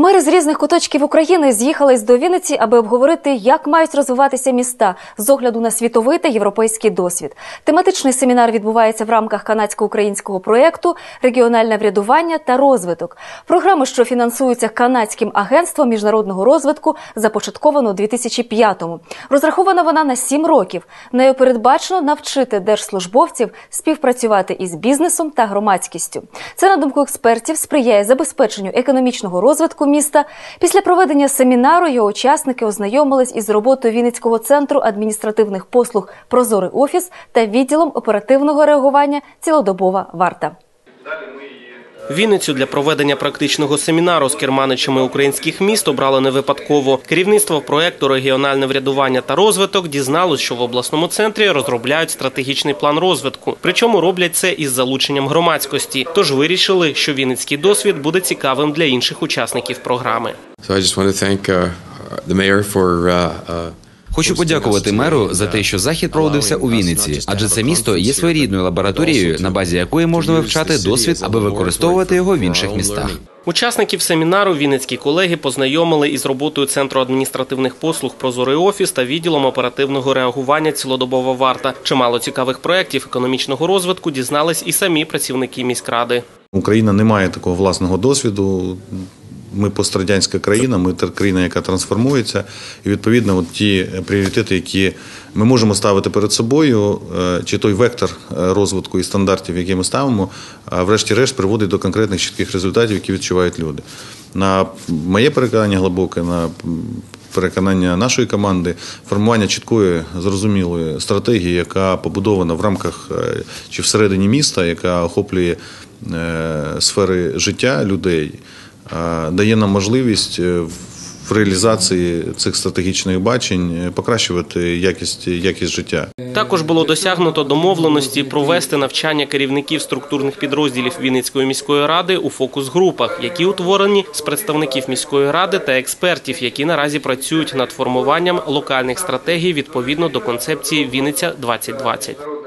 Мери з різних куточків України з'їхались до Вінниці, аби обговорити, як мають розвиватися міста з огляду на світовий та європейський досвід. Тематичний семінар відбувається в рамках канадсько-українського проєкту Регіональне врядування та розвиток. Програма, що фінансується канадським агентством міжнародного розвитку, започатковано у 2005-му. Розрахована вона на 7 років. Нею передбачено навчити держслужбовців співпрацювати із бізнесом та громадськістю. Це на думку експертів сприяє забезпеченню економічного розвитку міста. Після проведення семінару його учасники ознайомились із роботою Вінницького центру адміністративних послуг Прозорий офіс та відділом оперативного реагування Цілодобова варта. Вінницю для проведення практичного семінару з керманичами українських міст обрали не випадково. Керівництво проекту регіональне врядування та розвиток дізналось, що в обласному центрі розробляють стратегічний план розвитку. Причому роблять це із залученням громадськості. Тож вирішили, що вінницький досвід буде цікавим для інших учасників програми. So I just want to Хочу подякувати меру за те, що захід проводився у Вінниці, адже це місто є своєрідною лабораторією, на базі якої можна вивчати досвід, аби використовувати його в інших містах. Учасників семінару вінницькі колеги познайомили із роботою центру адміністративних послуг Прозорий офіс та відділом оперативного реагування цілодобова варта. Чимало цікавих проєктів економічного розвитку дізнались і самі працівники міськради. Україна не має такого власного досвіду. Ми пострадянська країна, ми країна, яка трансформується, і відповідно, от ті пріоритети, які ми можемо ставити перед собою, е, чи той вектор е, розвитку і стандартів, які ми ставимо, врешті-решт приводить до конкретних чітких результатів, які відчувають люди. На моє переконання глибоке, на переконання нашої команди, формування чіткої зрозумілої стратегії, яка побудована в рамках е, чи всередині міста, яка охоплює сфери життя людей, дає нам можливість е, в реалізації цих стратегічних бачень е, покращувати якість, якість життя. Також було досягнуто домовленості провести навчання керівників структурних підрозділів Вінницької міської ради у фокус-групах, які утворені з представників міської ради та експертів, які наразі працюють над формуванням локальних стратегій відповідно до концепції Вінниця 2020